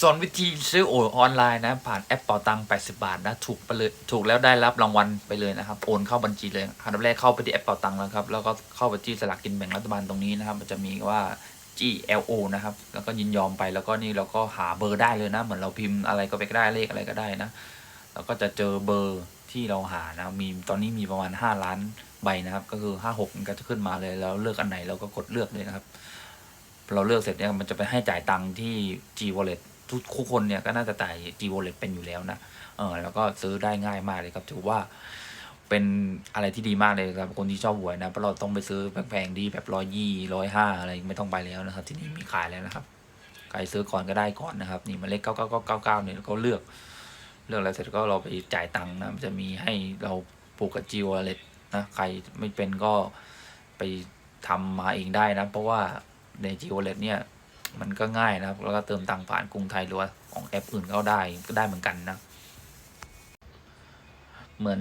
สอนวิธีซื้อโอนออนไลน์นะ ผ่านแอปเป่าตังค์80 บาทนะ ถูกไปเลยถูกแล้วได้รับรางวัลไปเลยนะครับ โอนเข้าบัญชีเลยอันดับแรกเข้าไปที่แอปเป่าตังค์แล้วครับ แล้วก็เข้าไปที่สลากกินแบ่งรัฐบาลตรงนี้นะครับ มันจะมีว่า GLO นะครับ แล้วก็ยินยอมไป แล้วก็นี่เราก็หาเบอร์ได้เลยนะ เหมือนเราพิมพ์อะไรก็ไปได้เลขอะไรก็ได้นะ แล้วก็จะเจอเบอร์ที่เราหานะ มีตอนนี้มีประมาณ 5 ล้านใบนะครับ ก็คือ 56มันก็จะขึ้นมาเลย แล้วเลือกอันไหนเราก็กดเลือกเลยนะครับ เราเลือกเสร็จเนี่ยมันจะไปให้จ่ายตังค์ที่ G Wallet ทุกคนเนี่ยก็น่าจะจ่าย G Wallet เป็นอยู่แล้วนะเออแล้วก็ซื้อได้ง่ายมากเลยครับถือว่าเป็นอะไรที่ดีมากเลยครับคนที่ชอบหวยนะเพราะเราต้องไปซื้อแพงๆดีแบบร้อยยี่ร้อยห้าอะไรไม่ต้องไปแล้วนะครับ ที่นี่มีขายแล้วนะครับใครซื้อก่อนก็ได้ก่อนนะครับ นี่มันเลขเก้าเก้าเก้าเก้าเก้าเนี่ยก็เลือก เลือกแล้วเสร็จก็เราไปจ่ายตังค์นะมันจะมีให้เราผูกกับ G Wallet นะใครไม่เป็นก็ไปทำมาเองได้นะ เพราะว่าใน G Wallet เนี่ย มันก็ง่ายนะครับ แล้วก็เติมตังค์ผ่านกรุงไทยหรือว่าของแอปอื่นก็ได้ก็ได้เหมือนกันนะ เหมือน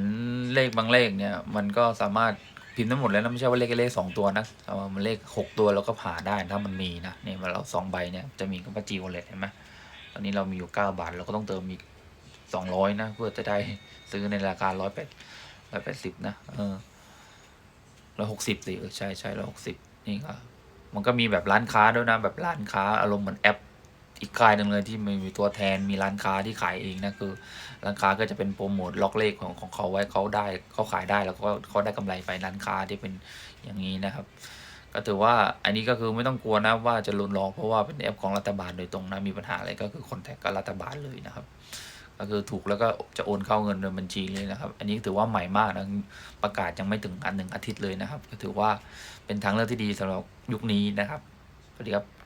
เลขบางเลขเนี่ย มันก็สามารถพิมพ์ได้หมดแล้วนะไม่ใช่ว่าเลขแค่เลขสองตัวนะแต่ว่ามันเลขหกตัวเราก็ผ่าได้ถ้ามันมีนะเนี่ยเวลาเราสองใบเนี่ยจะมีคำว่า G Wallet เห็นไหมตอนนี้เรามีอยู่เก้าบาทเราก็ต้องเติมอีกสองร้อยนะเพื่อจะได้ซื้อในราคาร้อยแปดร้อยแปดสิบนะเออร้อยหกสิบสิเออใช่ใช่ร้อยหกสิบนี่ก็ มันก็มีแบบร้านค้าด้วยนะแบบร้านค้าอารมณ์เหมือนแอปอีกค่ายหนึ่งเลยที่มีตัวแทนมีร้านค้าที่ขายเองนะคือ ร้านค้าก็จะเป็นโปรโมทล็อกเลขของของเขาไว้เขาได้เขาขายได้แล้วก็เขาได้กำไรไปร้านค้าที่เป็นอย่างนี้นะครับ ก็ถือว่าอันนี้ก็คือไม่ต้องกลัวนะว่าจะหลุนหลอกเพราะว่าเป็นแอปของรัฐบาลโดยตรงนะมีปัญหาอะไรก็คือคอนแทคกับรัฐบาลเลยนะครับ ก็คือถูกแล้วก็จะโอนเข้าเงินในบัญชีเลยนะครับ อันนี้ถือว่าใหม่มากนะประกาศยังไม่ถึงอันหนึ่งอาทิตย์เลยนะครับ ก็ถือว่าเป็นทางเลือกที่ดีสำหรับยุคนี้นะครับสวัสดีครับ